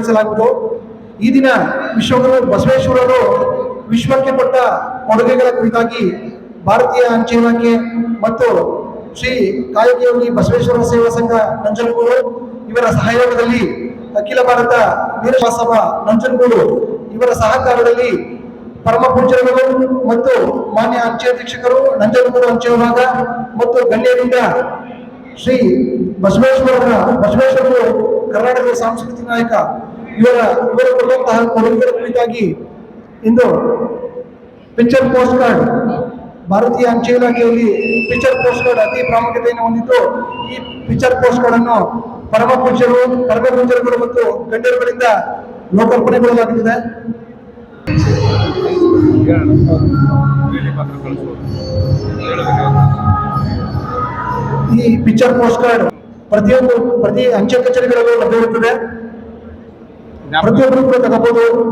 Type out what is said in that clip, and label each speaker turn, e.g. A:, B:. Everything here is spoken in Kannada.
A: ನೆರವೇರಿಸಲಾಗುವುದು ಈ ದಿನ ವಿಶ್ವಗುರು ಬಸವೇಶ್ವರರು ವಿಶ್ವಕ್ಕೆ ಕೊಟ್ಟ ಕೊಡುಗೆಗಳ ಕುರಿತಾಗಿ ಭಾರತೀಯ ಅಂಚೆ ಇಲಾಖೆ ಮತ್ತು ಶ್ರೀ ಕಾಯಕಯೋಗಿ ಬಸವೇಶ್ವರ ಸೇವಾ ಸಂಘ ನಂಜನಗೂಡು ಇವರ ಸಹಯೋಗದಲ್ಲಿ ಅಖಿಲ ಭಾರತ ವೀರಸಭಾ ನಂಜನಗೂಡು ಇವರ ಸಹಕಾರದಲ್ಲಿ ಪರಮ ಪೂಜ್ಯರುಗಳು ಮತ್ತು ಮಾನ್ಯ ಅಂಚೆ ಅಧೀಕ್ಷಕರು ನಂಜನಗೂಡು ಅಂಚೆ ವಿಭಾಗ ಮತ್ತು ಗಣ್ಯರಿಂದ ಶ್ರೀ ಬಸವೇಶ್ವರರ ಬಸವೇಶ್ವರರು ಕರ್ನಾಟಕದ ಸಾಂಸ್ಕೃತಿಕ ನಾಯಕ ಇವರ ಇವರು ಕೊಡುವಂತಹ ಕೊಡುಗೆಗಳ ಕುರಿತಾಗಿ ಇಂದು ಪಿಕ್ಚರ್ ಪೋಸ್ಟ್ ಕಾರ್ಡ್ ಭಾರತೀಯ ಅಂಚೆ ಇಲಾಖೆಯಲ್ಲಿ ಪಿಕ್ಚರ್ ಪೋಸ್ಟ್ ಕಾರ್ಡ್ ಅತಿ ಪ್ರಾಮುಖ್ಯತೆಯನ್ನು ಹೊಂದಿದ್ದು ಈ ಪಿಕ್ಚರ್ ಪೋಸ್ಟ್ ಕಾರ್ಡ್ ಅನ್ನು ಪರಮ ಪೂಜ್ಯರು, ಪರಮ ಮತ್ತು ಗಣ್ಯರುಗಳಿಂದ ಲೋಕಾರ್ಪಣೆಗೊಳ್ಳಲಾಗುತ್ತದೆ. ಈ ಪಿಕ್ಚರ್ ಪೋಸ್ಟ್ ಕಾರ್ಡ್ ಪ್ರತಿಯೊಂದು ಪ್ರತಿ ಅಂಚೆ ಕಚೇರಿಗಳಲ್ಲೂ ಲಭ್ಯವಿರುತ್ತದೆ. ಪ್ರತಿಯೊಬ್ಬರು ಕೂಡ ತಗೋಬಹುದು